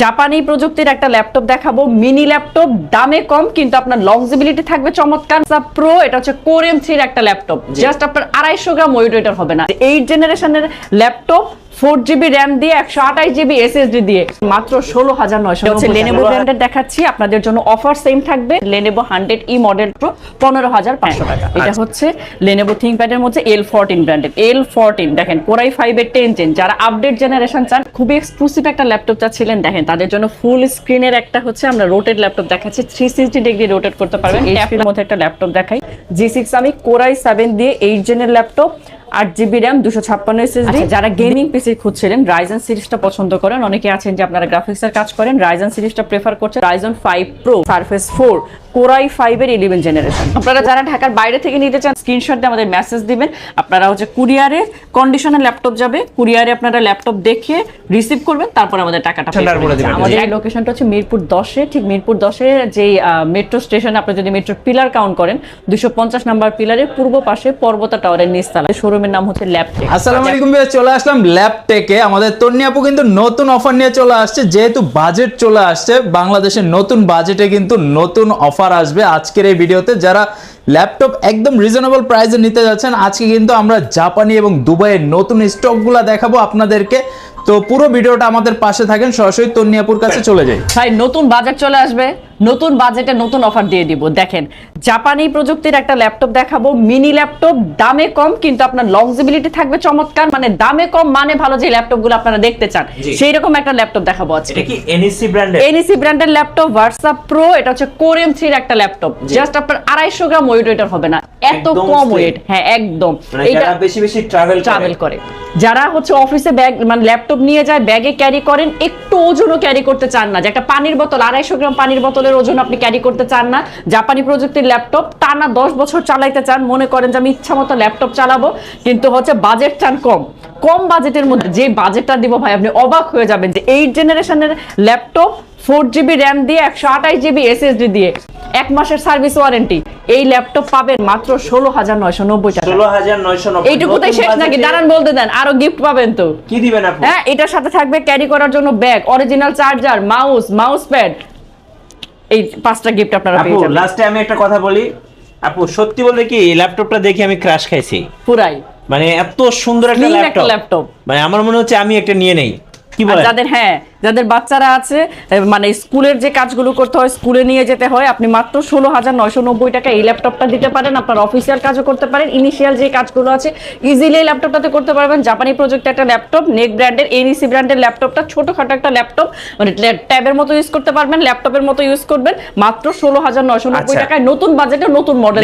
জাপানি প্রযুক্তির একটা ল্যাপটপ দেখাবো মিনি ল্যাপটপ দামে কম কিন্তু আপনার লংজিবিলিটি থাকবে চমৎকার। প্রো এটা হচ্ছে কোর এম থ্রির একটা ল্যাপটপ। জাস্ট আপনার আড়াইশো গ্রাম ওয়েট ওয়েটার হবে না। এইট জেনারেশনের ল্যাপটপ ফোর জিবি র্যাম দিয়ে একশো আঠাশ জিবি এসএসডি দিয়ে। মাত্র ষোলো হাজার নয়শো হচ্ছে লেনেভো ব্র্যান্ডের দেখাচ্ছি। আপনাদের জন্য অফার সেম থাকবে। Lenovo hundred e model pro পনেরো হাজার পাঁচশো টাকা। এটা হচ্ছে লেনেভো থিঙ্কপ্যাডের মধ্যে এল ফোরটিন ব্র্যান্ডের এল ফোরটিন দেখেন কোরাই ফাইভের টেন চেন যারা আপডেট জেনারেশন চান খুবই এক্সক্লুসিভ একটা ল্যাপটপ চাচ্ছিলেন দেখেন তাদের জন্য ফুল স্ক্রিনের একটা হচ্ছে আমরা রোটেড ল্যাপটপ দেখাচ্ছি। থ্রি সিক্সটি ডিগ্রি রোটেট করতে পারবেন। এইচপির মধ্যে একটা ল্যাপটপ দেখাই। জি সিক্স আমি কোরাই সেভেন দিয়ে এইট জেনের ল্যাপটপ আট জিবি র্যাম দুশো ছাপ্পান্ন এসএসডি যারা গেমিং পিসি খুঁজছিলেন রাইজন সিরিজটা পছন্দ করেন অনেকে আছেন যে আপনারা গ্রাফিক্সের কাজ করেন রাইজন সিরিজটা প্রেফার করছেন Ryzen five pro surface four Core i five এর ইলেভেন জেনারেশন আপনারা যারা ঢাকার বাইরে থেকে নিতে চান স্ক্রিনশট দিয়ে আমাদের মেসেজ দিবেন। আপনারা হচ্ছে কুরিয়ারে কন্ডিশনে ল্যাপটপ যাবে কুরিয়ারে আপনারা ল্যাপটপ দেখে রিসিভ করবেন তারপর আমাদের টাকাটা। আমাদের এই লোকেশনটা হচ্ছে মিরপুর দশে ঠিক মিরপুর দশে যে মেট্রো স্টেশন আপনি যদি মেট্রো পিলার কাউন্ট করেন দুশো পঞ্চাশ নাম্বার পিলারের পূর্ব পাশে পর্বতা টাওয়ারের নিচতলা শোরুমের নাম হচ্ছে ল্যাপটেক আসসালামু আলাইকুম ভাই চলে আসলাম ল্যাপটেকে আমাদের তন্নি আপু কিন্তু নতুন অফার নিয়ে চলে আসছে, যেহেতু বাজেট চলে আসছে, বাংলাদেশের নতুন বাজেটে কিন্তু নতুন অফার আসবে আজকের এই ভিডিওতে। যারা ল্যাপটপ একদম রিজনেবল প্রাইসে নিতে যাচ্ছেন, আজকে কিন্তু আমরা জাপানি এবং দুবাইয়ের নতুন স্টকগুলো দেখাবো আপনাদেরকে। তো পুরো ভিডিওটা আমাদের পাশে থাকেন সরাসরি তন্নি আপুর কাছে চলে যাই। ভাই নতুন বাজেট চলে আসবে নতুন বাজেটে নতুন অফার দিয়ে দিব। দেখেন জাপানি প্রযুক্তির একটা ল্যাপটপ দেখাবো মিনি ল্যাপটপ দামে কম কিন্তু আপনার লংজিবিলিটি থাকবে চমৎকার মানে দামে কম মানে ভালো যে ল্যাপটপগুলো আপনারা দেখতে চান। সেই রকম একটা ল্যাপটপ দেখাবো আজকে। এটা কি এনএসসি ব্র্যান্ডের এনইসি ব্র্যান্ডের ল্যাপটপ হোয়াটসঅ্যাপ প্রো এটা হচ্ছে কোর এম থ্রির একটা ল্যাপটপ জাস্ট আপনার আড়াইশো গ্রাম ওয়েট ওয়েটার হবে না। এত কম ওয়েট হ্যাঁ একদম। মানে যারা বেশি বেশি ট্রাভেল ট্রাভেল করে। যারা হচ্ছে অফিসে ব্যাগ মানে ল্যাপটপ নিয়ে যায়, ব্যাগে ক্যারি করেন, একটু ওজনও ক্যারি করতে চান না। যে একটা পানির বোতল, আড়াইশো গ্রাম পানির বোতলের ওজন আপনি ক্যারি করতে চান না। জাপানি প্রযুক্তির ল্যাপটপ টানা দশ বছর চালাইতে চান, মনে করেন যে আমি ইচ্ছা মতো ল্যাপটপ চালাবো, কিন্তু হচ্ছে বাজেট চান কম। কম বাজেটের মধ্যে যে বাজেটটা দিব ভাই, আপনি অবাক হয়ে যাবেন যে এইট জেনারেশনের ল্যাপটপ ফোর জিবি র্যাম দিয়ে একশো আঠাশ জিবি এসএসডি দিয়ে এক মাসের সার্ভিস ওয়ারেন্টি। এই ল্যাপটপ পাবেন মাত্র ষোলো হাজার নয়শো নব্বই টাকা। ষোলো হাজার নয়শো এইটুকুতেই শেষ নাকি? দাঁড়ান বলতে দেন আরও গিফট পাবেন তো। কি দিবেন হ্যাঁ এটার সাথে থাকবে ক্যারি করার জন্য bag original charger mouse mouse pad এই পাঁচটা গিফট আপনারা পেয়ে যাবেন। লাস্টে আমি একটা কথা বলি। আপু সত্যি বলতে কি এই ল্যাপটপটা দেখে আমি ক্রাশ খাইছি। পুরাই। মানে এত সুন্দর একটা ল্যাপটপ। মানে আমার মনে হচ্ছে আমি একটা নিয়ে নেই। কি বলেন? যাদের হ্যাঁ যাদের বাচ্চারা আছে মানে স্কুলের যে কাজগুলো করতে হয় স্কুলে নিয়ে যেতে হয় আপনি মাত্র ষোলো হাজার নয়শো নব্বই টাকা এই ল্যাপটপটা দিতে পারেন আপনার অফিসিয়াল কাজও করতে পারেন ইনিশিয়াল যে কাজগুলো আছে ইজিলি এই ল্যাপটপটাতে করতে পারবেন। জাপানি প্রজেক্ট একটা ল্যাপটপ নেক ব্র্যান্ডের এনইসি ব্র্যান্ডের ল্যাপটপটা ছোটখাটো একটা ল্যাপটপ মানে ট্যাবের মতো ইউজ করতে পারবেন ল্যাপটপের মতো ইউজ করবেন মাত্র ষোলো হাজার নয়শো নব্বই আচ্ছা। টাকায়। নতুন বাজেটে নতুন মডেল?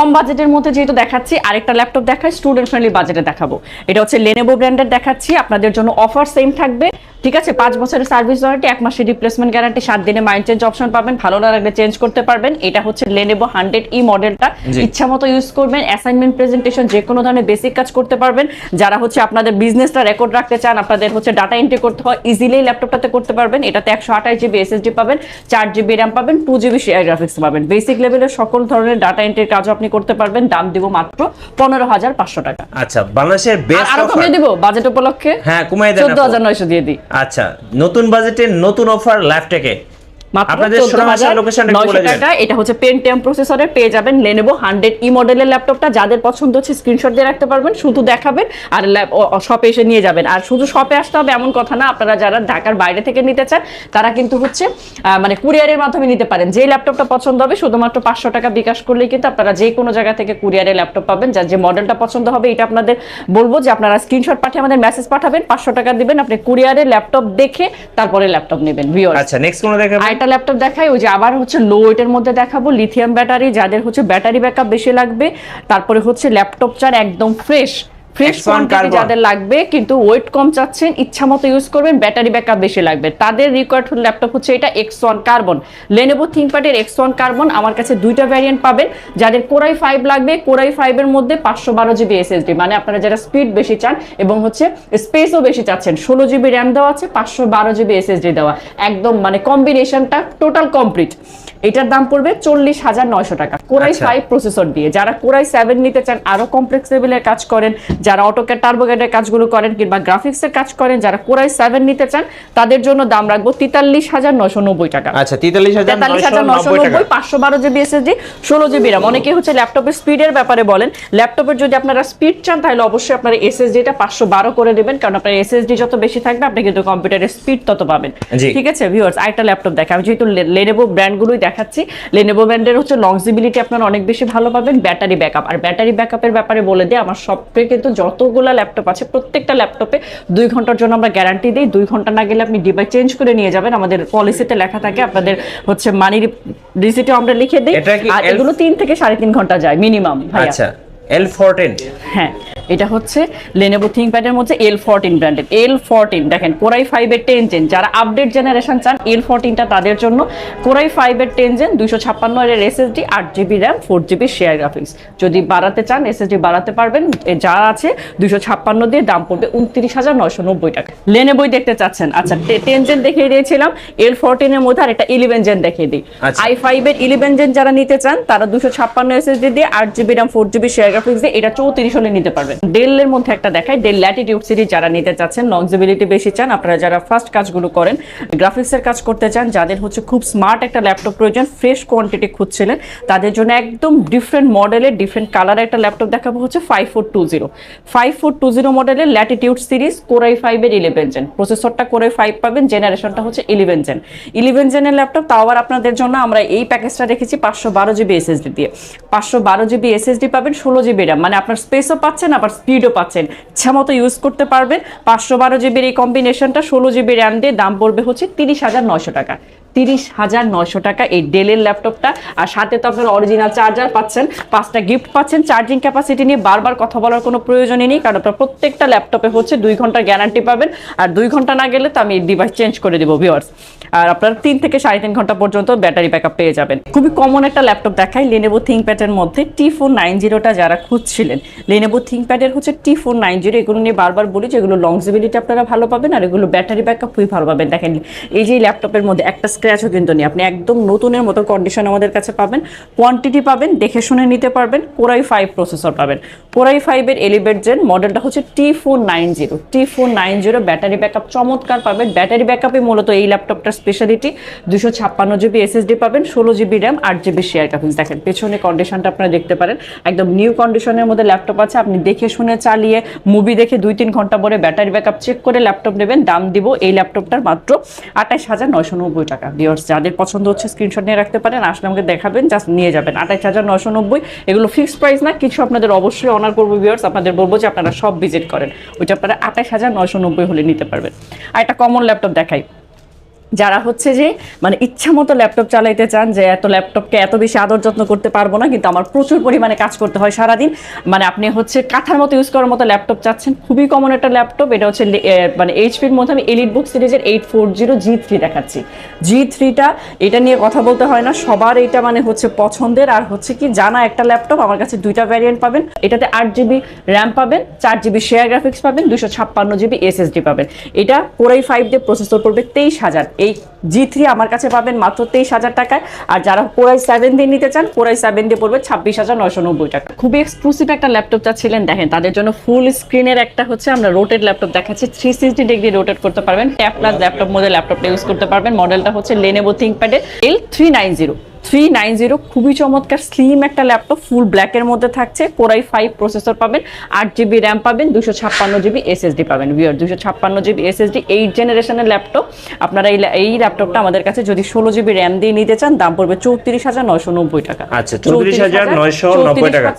কম বাজেটের মধ্যে যেহেতু দেখাচ্ছি আরেকটা ল্যাপটপ দেখায় স্টুডেন্ট ফ্রেন্ডলি বাজেটে দেখাবো। এটা হচ্ছে লেনেভো ব্র্যান্ডের দেখাচ্ছি আপনাদের জন্য অফার সেম থাকবে। ঠিক আছে পাঁচ বছরের সার্ভিস ওয়ারেন্টি এক মাসের রিপ্লেসমেন্ট গ্যারান্টি সাত দিনে মাইন্ড চেঞ্জ অপশন পাবেন ভালো না লাগলে চেঞ্জ করতে পারবেন। এটা হচ্ছে লেনেভো হান্ড্রেড ই মডেলটা ইচ্ছা মতো ইউজ করবেন অ্যাসাইনমেন্ট প্রেজেন্টেশন যে কোনো ধরনের বেসিক কাজ করতে পারবেন। যারা হচ্ছে আপনাদের বিজনেসটা রেকর্ড রাখতে চান আপনাদের হচ্ছে ডাটা এন্ট্রি করতে হয় ইজিলি ল্যাপটপটাতে করতে পারবেন। এটাতে একশো আঠাশ জিবি এসএসডি পাবেন চার জিবি র্যাম পাবেন টু জিবি শেয়ার গ্রাফিক্স পাবেন। বেসিক লেভেলের সকল ধরনের ডাটা এন্ট্রির কাজও আপনি করতে পারবেন। দাম দিব মাত্র পনেরো হাজার পাঁচশো টাকা। আচ্ছা বাংলাদেশের বেস্ট আরও কমিয়ে দিব বাজেট উপলক্ষে। হ্যাঁ কমাই দেন চোদ্দ হাজার নয়শো দিয়ে দিই। আচ্ছা নতুন বাজেটে নতুন অফার ল্যাপটপে মাত্র আপনাদের শোরুম আসার লোকেশনটা একটু 14,900 বলে দিবেন। টাকা এটা হচ্ছে পেন্টিয়াম প্রসেসরের পেয়ে যাবেন লেনেভো হান্ড্রেড ই মডেলের ল্যাপটপটা যাদের পছন্দ হচ্ছে স্ক্রিনশট দিয়ে রাখতে পারবেন শুধু দেখাবেন আর শপে এসে নিয়ে যাবেন। আর শুধু শপে আসতে হবে এমন কথা না আপনারা যারা ঢাকার বাইরে থেকে নিতে চান তারা কিন্তু হচ্ছে মানে কুরিয়ারের মাধ্যমে নিতে পারেন। যে ল্যাপটপটা পছন্দ হবে শুধুমাত্র পাঁচশো টাকা বিকাশ করলেই কিন্তু আপনারা যে কোনো জায়গা থেকে কুরিয়ারে ল্যাপটপ পাবেন। যার যে মডেলটা পছন্দ হবে এটা আপনাদের বলব যে আপনারা স্ক্রিনশট পাঠিয়ে আমাদের মেসেজ পাঠাবেন পাঁচশো টাকা দিবেন। আপনি কুরিয়ারে ল্যাপটপ দেখে তারপরে ল্যাপটপ নেবেন আচ্ছা নেক্সট কোন আরেকটা ল্যাপটপ দেখাই, ওই যে আবার হচ্ছে লো ওয়েটের মধ্যে দেখাবো। লিথিয়াম ব্যাটারি যাদের হচ্ছে ব্যাটারি ব্যাকআপ বেশি লাগবে, তারপরে হচ্ছে ল্যাপটপ চার একদম ফ্রেশ ফ্রেশ X1 কোয়ান্টিটি যাদের লাগবে কিন্তু ওয়েট কম চাচ্ছেন ইচ্ছা মতো ইউজ করবেন ব্যাটারি ব্যাকআপ বেশি লাগবে। তাদের রিকোয়ার্ড ল্যাপটপ হচ্ছে এটা এক্স ওয়ান কার্বন লেনেভো থিঙ্কপ্যাডের এক্স ওয়ান কার্বন আমার কাছে দুইটা ভ্যারিয়েন্ট পাবেন। যাদের কোরাই ফাইভ লাগবে কোরাই ফাইভের মধ্যে পাঁচশো বারো জিবি এসএসডি মানে আপনারা যারা স্পিড বেশি চান এবং হচ্ছে স্পেসও বেশি চাচ্ছেন ষোলো জিবি র্যাম দেওয়া আছে পাঁচশো বারো জিবি এসএসডি দেওয়া। একদম মানে কম্বিনেশনটা টোটাল কমপ্লিট এটার দাম পড়বে চল্লিশ হাজার নয়শো টাকা। কোরাই আচ্ছা। ফাইভ প্রসেসর দিয়ে। যারা কোরাই সেভেন নিতে চান আরও কমপ্লেক্স লেভেলের কাজ করেন যারা অটোক্যাড টার্বোক্যাডের কাজগুলো করেন কিংবা গ্রাফিক্সের কাজ করেন যারা কোরাই সেভেন নিতে চান তাদের জন্য দাম রাখব তেতাল্লিশ হাজার নয়শো নব্বই টাকা। আচ্ছা তেতাল্লিশ হাজার নশো নব্বই পাঁচশো বারো জিবি এসএসডি ষোলো জিবি র্যাম অনেকে হচ্ছে ল্যাপটপের স্পিডের ব্যাপারে বলেন। ল্যাপটপের যদি আপনারা স্পিড চান তাহলে অবশ্যই আপনারা এসএসডিটা পাঁচশো বারো করে দেবেন কারণ আপনার এসএসডি যত বেশি থাকবে আপনি কিন্তু কম্পিউটারের স্পিড তত পাবেন। ঠিক আছে ভিউয়ার্স আরেকটা ল্যাপটপ দেখা আমি যেহেতু লেনেভো ব্র্যান্ডগুলোই দেখাচ্ছি। লেনেভো ব্র্যান্ডের হচ্ছে লংজিবিলিটি আপনার অনেক বেশি ভালো পাবেন ব্যাটারি ব্যাকআপ আর ব্যাটারি ব্যাকআপের ব্যাপারে বলে দিই আমার সবথেকে কিন্তু যতগুলো ল্যাপটপ আছে প্রত্যেকটা ল্যাপটপে দুই ঘণ্টার জন্য আমরা গ্যারান্টি দিই। দুই ঘণ্টা না গেলে আপনি ডিভাইস চেঞ্জ করে নিয়ে যাবেন। আমাদের পলিসিতে লেখা থাকে আপনাদের হচ্ছে মানি রিসিটে আমরা লিখে দিই। আর এগুলো তিন থেকে সাড়ে তিন ঘণ্টা যায় মিনিমাম আচ্ছা। এল ফোরটিন হ্যাঁ এটা হচ্ছে লেনেভো থিংকপ্যাডের মধ্যে এল ফোরটিন ব্র্যান্ডের এল ফোরটিন দেখেন কোরাই ফাইভের টেন জেন যারা আপডেট জেনারেশন চান এল ফোরটিনটা তাদের জন্য কোরাই ফাইভের টেন জেন দুইশো ছাপ্পান্ন এর এসএসডি আট GB RAM four GB share graphics যদি বাড়াতে চান এসএসডি বাড়াতে পারবেন। যা আছে দুইশো ছাপ্পান্ন দিয়ে দাম পড়বে উনত্রিশ হাজার নয়শো নব্বই টাকা। লেনেভোই দেখতে চাচ্ছেন। আচ্ছা টেন জেন দেখিয়ে দিয়েছিলাম। এল ফোরটিনের মধ্যে আর একটা ইলেভেন জেন দেখিয়ে দিই। আচ্ছা। আই ফাইভের ইলেভেন জেন যারা নিতে চান তারা দুশো ছাপ্পান্ন এসএসডি দিয়ে আট GB RAM four GB share দিয়ে এটা চৌত্রিশ হলে নিতে পারবেন। ডেলের মধ্যে একটা দেখায় ডেল ল্যাটিটিউড সিরিজ যারা নিতে চাচ্ছেন লংজিবিলিটি বেশি চান, আপনারা যারা ফার্স্ট কাজগুলো করেন গ্রাফিক্সের কাজ করতে চান, যাদের হচ্ছে খুব স্মার্ট একটা ল্যাপটপ প্রয়োজন ফ্রেশ কোয়ান্টিটি খুঁজছিলেন, তাদের জন্য একদম ডিফারেন্ট মডেলের ডিফারেন্ট কালারের একটা ল্যাপটপ দেখাবো হচ্ছে five four two zero five four two zero মডেলের ল্যাটিটিউড সিরিজ কোরাই ফাইভের ইলেভেন জেন প্রসেসরটা কোরাই ফাইভ পাবেন জেনারেশনটা হচ্ছে ইলেভেন জেন ইলেভেন জেনের ল্যাপটপ তাও আবার আপনাদের জন্য আমরা এই প্যাকেজটা রেখেছি পাঁচশো বারো জিবি এসএসডি দিয়ে। পাঁচশো বারো জিবি এসএসডি পাবেন, ষোলো জিবি র্যাম মানে আপনার স্পেসও পাচ্ছেন, আবার স্পিডও পাচ্ছেন। ইচ্ছা মতো ইউজ করতে পারবেন। পাঁচশো বারো জিবির এই কম্বিনেশনটা ষোলো জিবি র্যাম দিয়ে দাম পড়বে হচ্ছে তিরিশ হাজার নয়শো টাকা। তিরিশ হাজার নয়শো টাকা এই ডেলের ল্যাপটপটা। আর সাথে তো আপনার অরিজিনাল চার্জার পাচ্ছেন, পাঁচটা গিফট পাচ্ছেন চার্জিং ক্যাপাসিটি নিয়ে বারবার কথা বলার কোনো প্রয়োজনই নেই, কারণ আপনার প্রত্যেকটা ল্যাপটপে হচ্ছে দুই ঘণ্টার গ্যারান্টি পাবেন, আর দুই ঘণ্টা না গেলে তো আমি ডিভাইস চেঞ্জ করে দেবো ভিওয়ার্স আর আপনার তিন থেকে সাড়ে তিন ঘণ্টা পর্যন্ত ব্যাটারি ব্যাকআপ পেয়ে যাবেন। খুবই কমন একটা ল্যাপটপ দেখাই লেনেভো থিঙ্কপ্যাডের মধ্যে টি ফোর নাইন জিরোটা যারা খুঁজছিলেন লেনেভো থিঙ্কপ্যাডের হচ্ছে টি ফোর নাইন জিরো এগুলো নিয়ে বারবার বলি যে এগুলো লংজিবিলিটি আপনারা ভালো পাবেন, আর এগুলো ব্যাটারি ব্যাকআপ খুবই ভালো পাবেন। দেখেন, এই যে ল্যাপটপের মধ্যে একটা স্ক্র্যাচও কিন্তু নেই। আপনি একদম নতুনের মতো কন্ডিশন আমাদের কাছে পাবেন। কোয়ান্টিটি পাবেন, দেখে শুনে নিতে পারবেন কোরাই ফাইভ প্রসেসর পাবেন। কোরাই ফাইভের এলিভেট জেন মডেলটা হচ্ছে T four nine zero T four nine zero battery backup চমৎকার পাবেন। ব্যাটারি ব্যাকআপে মূলত এই ল্যাপটপটার স্পেশালিটি দুশো ছাপ্পান্ন জিবি এসএসডি পাবেন, ষোলো জিবি র্যাম আট জিবি শেয়ার গ্রাফিক্স দেখেন, পেছনে কন্ডিশনটা আপনারা দেখতে পারেন। একদম নিউ কন্ডিশনের মধ্যে ল্যাপটপ আছে। আপনি দেখে শুনে চালিয়ে মুভি দেখে দুই তিন ঘণ্টা পরে ব্যাটারি ব্যাকআপ চেক করে ল্যাপটপ নেবেন। দাম দিব এই ল্যাপটপটার মাত্র আঠাশ হাজার নয়শো নব্বই টাকা। ভিওর্স যাদের পছন্দ হচ্ছে স্ক্রিনশট নিয়ে রাখতে পারেন, আসলে আমাকে দেখাবেন জাস্ট নিয়ে যাবেন। আঠাশ হাজার নয়শো নব্বই, এগুলো ফিক্সড প্রাইস না, কিছু আপনাদের অবশ্যই অনার করব ভিওর্স আপনাদের বলব যে আপনারা সব ভিজিট করেন। ওইটা আপনারা আঠাশ হাজার নয়শো নব্বই হলে নিতে পারবেন। আর একটা কমন ল্যাপটপ দেখাই। যারা হচ্ছে যে মানে ইচ্ছা মতো ল্যাপটপ চালাইতে চান যে, এত ল্যাপটপকে এত বেশি আদর যত্ন করতে পারব না, কিন্তু আমার প্রচুর পরিমাণে কাজ করতে হয় সারাদিন। মানে আপনি হচ্ছে কাঁথার মতো ইউজ করার মতো ল্যাপটপ চাচ্ছেন। খুবই কমন একটা ল্যাপটপ, এটা হচ্ছে মানে এইচপির মধ্যে আমি এলিট বুক সিরিজের eight four zero G three দেখাচ্ছি। জি থ্রিটা এটা নিয়ে কথা বলতে হয় না, সবার এটা মানে হচ্ছে পছন্দের। আর হচ্ছে কি, জানা একটা ল্যাপটপ, আমার কাছে দুইটা ভ্যারিয়েন্ট পাবেন। এটাতে আট জিবি র্যাম পাবেন, চার জিবি শেয়ার গ্রাফিক্স পাবেন দুশো ছাপ্পান্ন জিবি এসএসডি পাবেন। এটা কোরাই ফাইভ দিয়ে প্রসেসর পড়বে তেইশ হাজার। এই জি থ্রি আমার কাছে পাবেন মাত্র তেইশ হাজার টাকায়। আর যারা কোরাই সেভেন দিয়ে নিতে চান কোরাই সেভেন দিয়ে পড়বে ছাব্বিশ হাজার নশো নব্বই টাকা। খুবই এক্সক্লুসিভ একটা ল্যাপটপ চাচ্ছিলেন, দেখেন, তাদের জন্য ফুল স্ক্রিনের একটা হচ্ছে আমরা রোটেড ল্যাপটপ দেখাচ্ছি। থ্রি সিক্সটি ডিগ্রি রোটেট করতে পারবেন ট্যাপ প্লাস ল্যাপটপ মধ্যে ল্যাপটপটা ইউজ করতে পারবেন। মডেলটা হচ্ছে Lenovo থিঙ্কপ্যাডের L three nine zero three nine zero খুবই চমৎকার স্লিম একটা ল্যাপটপ ফুল ব্ল্যাকের মধ্যে থাকছে। কোরাই ফাইভ প্রসেসর পাবেন আট জিবি র্যাম পাবেন দুশো ছাপ্পান্ন জিবি এসএসডি পাবেন। ভিওর দুশো ছাপ্পান্ন জিবি এসএসডি এইট জেনারেশনের ল্যাপটপ আপনারা এই এই ল্যাপটপটা আমাদের কাছে যদি ষোলো জিবি র্যাম দিয়ে নিতে চান দাম পড়বে চৌত্রিশ হাজার নয়শো নব্বই টাকা। আচ্ছা, 34,990 টাকা।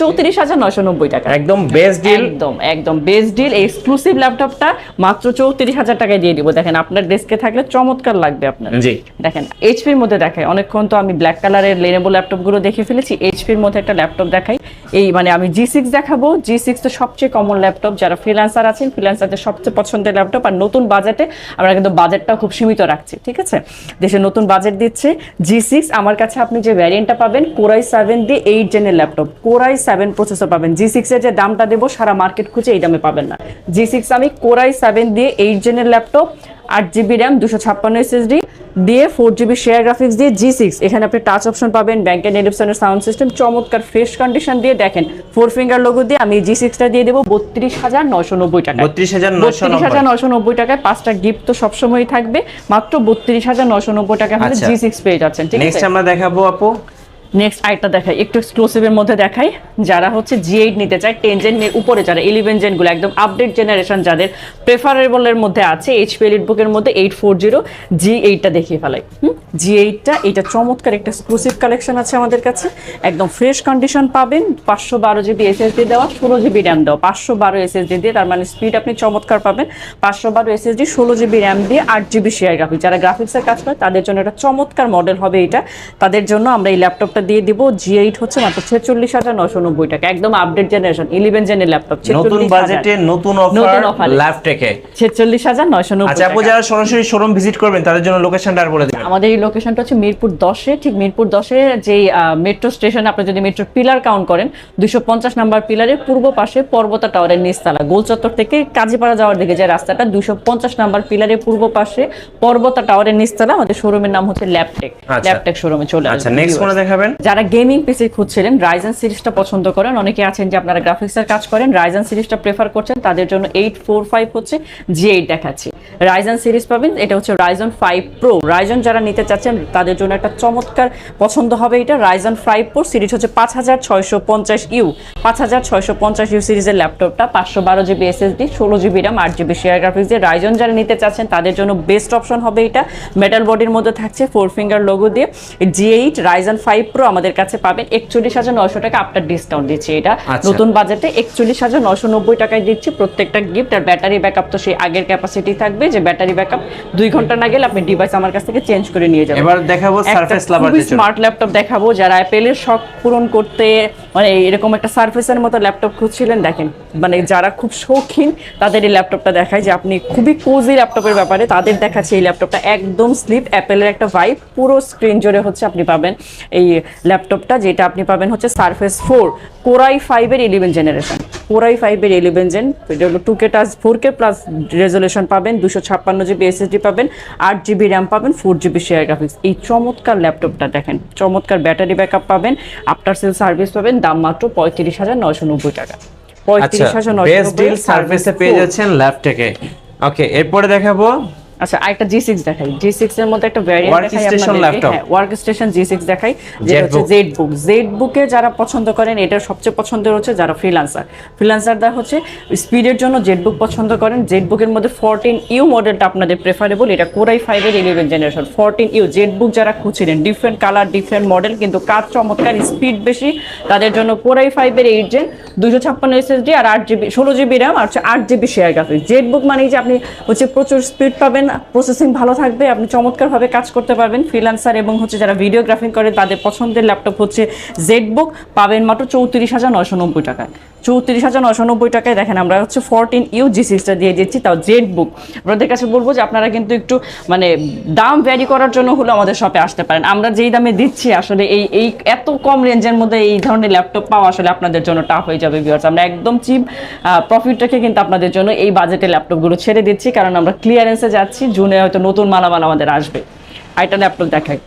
চৌত্রিশ হাজার নয়শো নব্বই টাকা। একদম বেস্ট ডিল একদম একদম বেস্ট ডিল এক্সক্লুসিভ ল্যাপটপটা মাত্র চৌত্রিশ হাজার টাকায় দিয়ে দিব। দেখেন আপনার ডেস্কে থাকলে চমৎকার লাগবে আপনার। জি। দেখেন এইচপির মধ্যে দেখায় অনেকক্ষণ তো আমি ব্ল্যাক কালারের লেনেবো ল্যাপটপগুলো দেখে ফেলেছি এইচপির মধ্যে একটা ল্যাপটপ দেখাই। এই মানে আমি জি সিক্স দেখাবো। জি সিক্স তো সবচেয়ে কমন ল্যাপটপ যারা ফ্রিল্যান্সার আছেন ফ্রিল্যান্সারদের সবচেয়ে পছন্দের ল্যাপটপ আর নতুন বাজেটে আমরা কিন্তু বাজেটটাও খুব সীমিত রাখছি, ঠিক আছে? দেশে নতুন বাজেট দিচ্ছে জি সিক্স আমার কাছে আপনি যে ভ্যারিয়েন্টটা পাবেন কোরাই সেভেন দিয়ে eight জেনের laptop core i seven processor পাবেন। জি সিক্সের যে দামটা দেবো, সারা মার্কেট খুঁজে এই দামে পাবেন না। জি সিক্স আমি কোরাই সেভেন দিয়ে এইট জেনের ল্যাপটপ আট জিবি র্যাম দুশো ছাপ্পান্ন এসএসডি দিয়ে ফোর জিবি শেয়ার গ্রাফিক্স দিয়ে জি সিক্স এখানে আপনি টাচ অপশন পাবেন ব্যাংকের নেডিপসনের সাউন্ড সিস্টেম চমৎকার ফ্রেশ কন্ডিশন দিয়ে দেখেন ফোর ফিঙ্গার লোগো দিয়ে আমি জি সিক্সটা দিয়ে দেবো বত্রিশ হাজার নয়শো নব্বই টাকা বত্রিশ হাজার বত্রিশ হাজার নয়শো নব্বই টাকায় পাঁচটা গিফট তো সবসময় থাকবে মাত্র বত্রিশ হাজার নয়শো নব্বই টাকা। জি সিক্স পেয়ে যাচ্ছেন ঠিক আছে? আমরা দেখাবো আপু। নেক্সট আরেকটা দেখাই। একটু এক্সক্লুসিভের মধ্যে দেখাই। যারা হচ্ছে জি এইট নিতে চায় টেন জেন উপরে যারা ইলেভেন জেনগুলো একদম আপডেট জেনারেশন যাদের প্রেফারেবলের মধ্যে আছে এইচপি এলিট বুকের মধ্যে এইট ফোর জিরো জি এইটটা দেখিয়ে ফেলাই। জি এইটটা এটা চমৎকার একটা এক্সক্লুসিভ কালেকশন আছে আমাদের কাছে। একদম ফ্রেশ কন্ডিশন পাবেন, পাঁচশো বারো জিবি এসএসডি দেওয়া, ষোলো জিবি র্যাম দেওয়া। পাঁচশো বারো এসএসডি দিয়ে তার মানে স্পিড আপনি চমৎকার পাবেন। পাঁচশো বারো এসএসডি ষোলো জিবি র্যাম দিয়ে আট জিবি শেয়ার গ্রাফিক যারা গ্রাফিক্সের কাজ করে, তাদের জন্য একটা চমৎকার মডেল হবে এটা। তাদের জন্য আমরা এই ল্যাপটপটা দিয়ে দিব জি এইট হচ্ছে মাত্র ছেচল্লিশ হাজার নশো নব্বই টাকা। একদম আপডেট জেনারেশন ইলেভেন জেনের ল্যাপটপ নতুন বাজেটে নতুন অফার। ল্যাপটেকে ছেচল্লিশ হাজার নয়শো নব্বই আচ্ছা আপু যারা সরাসরি শোরুম ভিজিট করবেন তাদের জন্য লোকেশনটা আর বলে দিবেন। আমাদের এই লোকেশনটা হচ্ছে মিরপুর দশে ঠিক মিরপুর দশে যে মেট্রো স্টেশন আপনি যদি মেট্রো পিলার কাউন্ট করেন দুইশো পঞ্চাশ নাম্বার পিলারের পূর্ব পাশে পর্বতা টাওয়ারের নিচতলা গোল চত্বর থেকে কাজীপাড়া যাওয়ার দিকে যে রাস্তাটা দুইশো পঞ্চাশ নাম্বার পিলারের পূর্ব পাশে পর্বতা টাওয়ারের নিচতলা আমাদের শোরুমের নাম হচ্ছে ল্যাপটেক। ল্যাপটেক শোরুমে চলে আচ্ছা নেক্সট কোন viewers। দেখাবেন যারা গেমিং পিসি খুঁজছিলেন রাইজেন সিরিজটা পছন্দ করেন, অনেকে আছেন যে আপনারা গ্রাফিক্সের কাজ করেন রাইজেন সিরিজটা প্রেফার করছেন, তাদের জন্য এইট ফোর ফাইভ হচ্ছে জি এইট দেখাচ্ছি। রাইজেন সিরিজ পাবেন, এটা হচ্ছে রাইজন ফাইভ প্রো রাইজন যারা নিতে চাচ্ছেন, তাদের জন্য একটা চমৎকার পছন্দ হবে এটা রাইজন ফাইভ প্রো সিরিজ হচ্ছে পাঁচ হাজার ছয়শো পঞ্চাশ ইউ। পাঁচ হাজার ছয়শো পঞ্চাশ ইউ সিরিজের ল্যাপটপটা, পাঁচশো বারো জিবি এসএসডি ষোলো জিবি র্যাম আট জিবি শেয়ার গ্রাফিক্স দিয়ে রাইজন যারা নিতে চাচ্ছেন, তাদের জন্য বেস্ট অপশন হবে এটা। মেটাল বডির মধ্যে থাকছে ফোর ফিঙ্গার লোগো দিয়ে। G eight Ryzen five pro আমাদের কাছে পাবেন একচল্লিশ হাজার নয়শো টাকা আপনার ডিসকাউন্ট দিচ্ছি এটা। আচ্ছা। নতুন বাজেটে একচল্লিশ হাজার নয়শো নব্বই টাকায় দিচ্ছি। প্রত্যেকটা গিফট আর ব্যাটারি ব্যাকআপ তো সেই আগের ক্যাপাসিটি থাকবে। যে ব্যাটারি ব্যাকআপ দুই ঘণ্টা না গেলে আপনি ডিভাইস আমার কাছ থেকে চেঞ্জ করে নিয়ে যাবেন। এবার দেখাবো সারফেস জন্য। স্মার্ট ল্যাপটপ দেখাবো। যারা অ্যাপেলের শখ পূরণ করতে মানে এরকম একটা সার্ফেসের মতো ল্যাপটপ খুঁজছিলেন দেখেন মানে যারা খুব শৌখিন তাদের এই ল্যাপটপটা দেখায় যে আপনি খুবই কোজি ল্যাপটপের ব্যাপারে তাদের দেখাচ্ছে এই ল্যাপটপটা একদম স্লিপ অ্যাপেলের একটা ভাইব পুরো স্ক্রিন জুড়ে হচ্ছে আপনি পাবেন। এই ল্যাপটপটা যেটা আপনি পাবেন হচ্ছে সার্ফেস ফোর কোরাই ফাইভের ইলেভেন জেনারেশন কোরাই ফাইভের ইলেভেন জেন এটা হলো two K touch four K plus resolution পাবেন দুশো ছাপ্পান্ন জিবি এসএসডি পাবেন আট জিবি র্যাম পাবেন ফোর জিবি শেয়ার গ্রাফিক্স এই চমৎকার ল্যাপটপটা দেখেন চমৎকার ব্যাটারি ব্যাকআপ পাবেন আফটার সেল সার্ভিস পাবেন দাম মাত্র পঁয়ত্রিশ হাজার নয়শো নব্বই টাকা। আচ্ছা পঁয়ত্রিশ হাজার নয়শো ডিল সার্ভিসে পেয়ে যাচ্ছেন ল্যাপটেকে ওকে এরপরে দেখাবো আচ্ছা আরেকটা জি সিক্স দেখাই। জি সিক্স এর মধ্যে একটা ভ্যারিয়েন্ট Work দেখাই station আপনাদেরকে। হ্যাঁ ওয়ার্ক স্টেশন জি সিক্স দেখাই যেটা হচ্ছে Zbook। জেড বুক জেড বুকে যারা পছন্দ করেন এটা সবচেয়ে পছন্দের হচ্ছে যারা ফ্রিল্যান্সার ফ্রিল্যান্সাররা হচ্ছে স্পিডের জন্য জেড বুক পছন্দ করেন। জেড বুকের মধ্যে ফোরটিন ইউ মডেলটা আপনাদের প্রেফারেবল এটা কোরাই ফাইভের eleven generation fourteen U Z book যারা খুঁজছিলেন ডিফারেন্ট কালার ডিফারেন্ট মডেল কিন্তু কাজ চমৎকার স্পিড বেশি। তাদের জন্য কোরাই ফাইভের এইট জেন দুশো ছাপ্পান্ন এসএসডি আর আট জিবি, ষোলো জিবি র্যাম আর হচ্ছে আট GB share graphics ZBook মানেই যে আপনি হচ্ছে প্রচুর স্পিড পাবেন প্রসেসিং ভালো থাকবে, আপনি চমৎকারভাবে কাজ করতে পারবেন ফ্রিল্যান্সার এবং হচ্ছে যারা ভিডিওগ্রাফিং করে, তাদের পছন্দের ল্যাপটপ হচ্ছে জেড বুক পাবেন মাত্র চৌত্রিশ হাজার নয়শো নব্বই টাকায়। চৌত্রিশ হাজার নশো নব্বই টাকায় দেখেন, আমরা হচ্ছে ফোরটিন ইউ জি সিক্সটা দিয়ে দিচ্ছি, তাও জেড বুক। আপনাদের কাছে বলব যে আপনারা কিন্তু একটু মানে দাম ভ্যারি করার জন্য হলো আমাদের শপে আসতে পারেন। আমরা যেই দামে দিচ্ছি, আসলে এই এই এত কম রেঞ্জের মধ্যে এই ধরনের ল্যাপটপ পাওয়া আসলে আপনাদের জন্য টাফ হয়ে যাবে ভিউয়ার্স আমরা একদম চিপ প্রফিট রেখে কিন্তু আপনাদের জন্য এই বাজেটে ল্যাপটপগুলো ছেড়ে দিচ্ছি, কারণ আমরা ক্লিয়ারেন্সে যাচ্ছি, জুনে হয়তো নতুন মালামাল আমাদের আসবে। আরেকটা ল্যাপটপ দেখাই।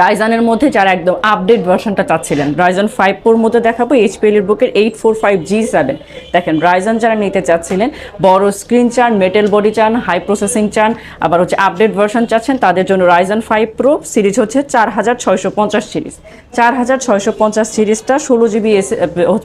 রাইজানের মধ্যে যারা একদম আপডেট ভার্সনটা চাচ্ছিলেন রাইজন ফাইভ ফোর মধ্যে দেখাবো এইচপিএল এর বুকের eight four five G seven দেখেন রাইজন যারা নিতে চাচ্ছিলেন, বড় স্ক্রিন চান মেটেল বডি চান হাই প্রসেসিং চান, আবার হচ্ছে আপডেট ভার্সন চাচ্ছেন, তাদের জন্য রাইজন ফাইভ প্রো সিরিজ হচ্ছে চার হাজার ছয়শো পঞ্চাশ সিরিজ চার হাজার ছয়শো পঞ্চাশ সিরিজটা ষোলো জিবি এস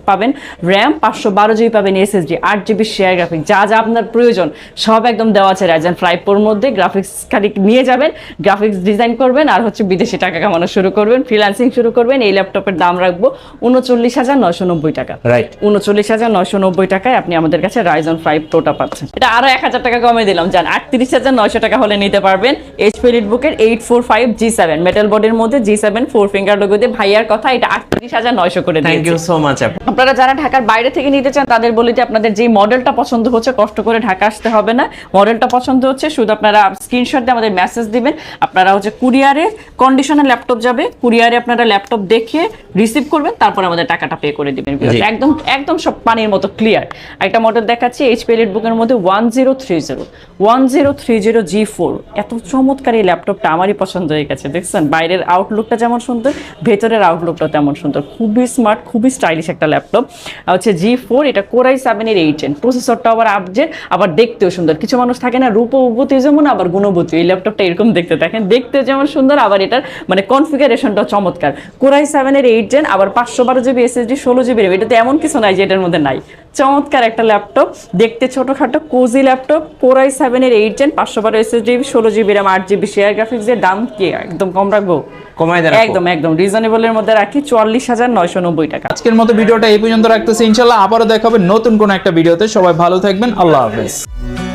পাবেন। র্যাম পাঁচশো বারো জিবি পাবেন এসএসডি আট জিবি শেয়ার গ্রাফিক যা যা আপনার প্রয়োজন, সব একদম দেওয়া আছে রাইজন ফাইভ প্রোর মধ্যে। গ্রাফিক্স খালি নিয়ে যাবেন গ্রাফিক্স ডিজাইন করবেন, আর হচ্ছে বিদেশি টাকা কামানো শুরু করবেন ফ্রিল্যান্সিং শুরু করবেন এই ল্যাপটপের দাম রাখব উনচল্লিশ হাজার নয়শো নব্বই টাকা। রাইট উনচল্লিশ হাজার নয়শো নব্বই টাকায় আপনি আমাদের কাছে রাইজন ফাইভ প্রোটা পাচ্ছেন। এটা আরও এক হাজার টাকা কমে দিলাম জান আটত্রিশ হাজার নয়শো টাকা হলে নিতে পারবেন এইচপি বুকের eight four five G seven metal বডির মধ্যে G seven four finger logo দিয়ে ভাইয়ার কথা এটা আটত্রিশ হাজার নয়শো করে থ্যাংক ইউ সো মাচ আপনারা যারা ঢাকার বাইরে থেকে নিতে চান তাদের বলি যে আপনাদের যে মডেলটা পছন্দ হচ্ছে কষ্ট করে ঢাকা আসতে হবে না। মডেলটা পছন্দ হচ্ছে শুধু আপনারা স্ক্রিনশট দিয়ে আমাদের মেসেজ দিবেন। আপনারা হচ্ছে কুরিয়ারে কন্ডিশনে ল্যাপটপ যাবে কুরিয়ারে আপনারা ল্যাপটপ দেখে রিসিভ করবেন তারপর আমাদের টাকাটা পে করে দিবেন একদম একদম সব পানির মতো ক্লিয়ার একটা মডেল দেখাচ্ছি এইচপি এলিট বুকের মধ্যে one zero three zero one zero three zero G four এত চমৎকার এই ল্যাপটপটা আমারই পছন্দ হয়ে গেছে দেখছেন? বাইরের আউটলুকটা যেমন সুন্দর ভেতরের আউটলুকটা তেমন সুন্দর। খুবই স্মার্ট খুবই স্টাইলিশ একটা ল্যাপটপ হচ্ছে জি ফোর এটা কোরাই সেভেনের এইট জেন প্রসেসরটা আবার আপজেট আবার দেখতেও সুন্দর। কিছু মানুষ থাকে না রূপবতী যেমন আবার গুণবতী। এই ল্যাপটপটা এরকম দেখতে দেখেন দেখতে যেমন সুন্দর আবার এটার মানে কনফিগারেশনটাও চমৎকার। কোরাই সেভেনের এইট জেন আবার পাঁচশো বারো জিবি এসএসডি ষোলো জিবি র্যাম এটাতে এমন কিছু নাই যে এটার মধ্যে নাই। চমৎকার একটা ল্যাপটপ দেখতে ছোটখাটো কোজি ল্যাপটপ কোরাই সেভেনের এইট জেন পাঁচশো বারো এসএসডি ষোলো জিবি র্যাম আট জিবি শেয়ার গ্রাফিক্সের দাম কি? একদম কম রাখব? কমায় দেন একদম একদম। রিজনেবলের মধ্যে রাখি চুয়াল্লিশ হাজার নয়শো নব্বই টাকা। আজকের মতো ভিডিওটা এই পর্যন্ত রাখতেছি। ইনশাল্লাহ আবারও দেখাবে নতুন কোন একটা ভিডিওতে। সবাই ভালো থাকবেন। আল্লাহ হাফেজ।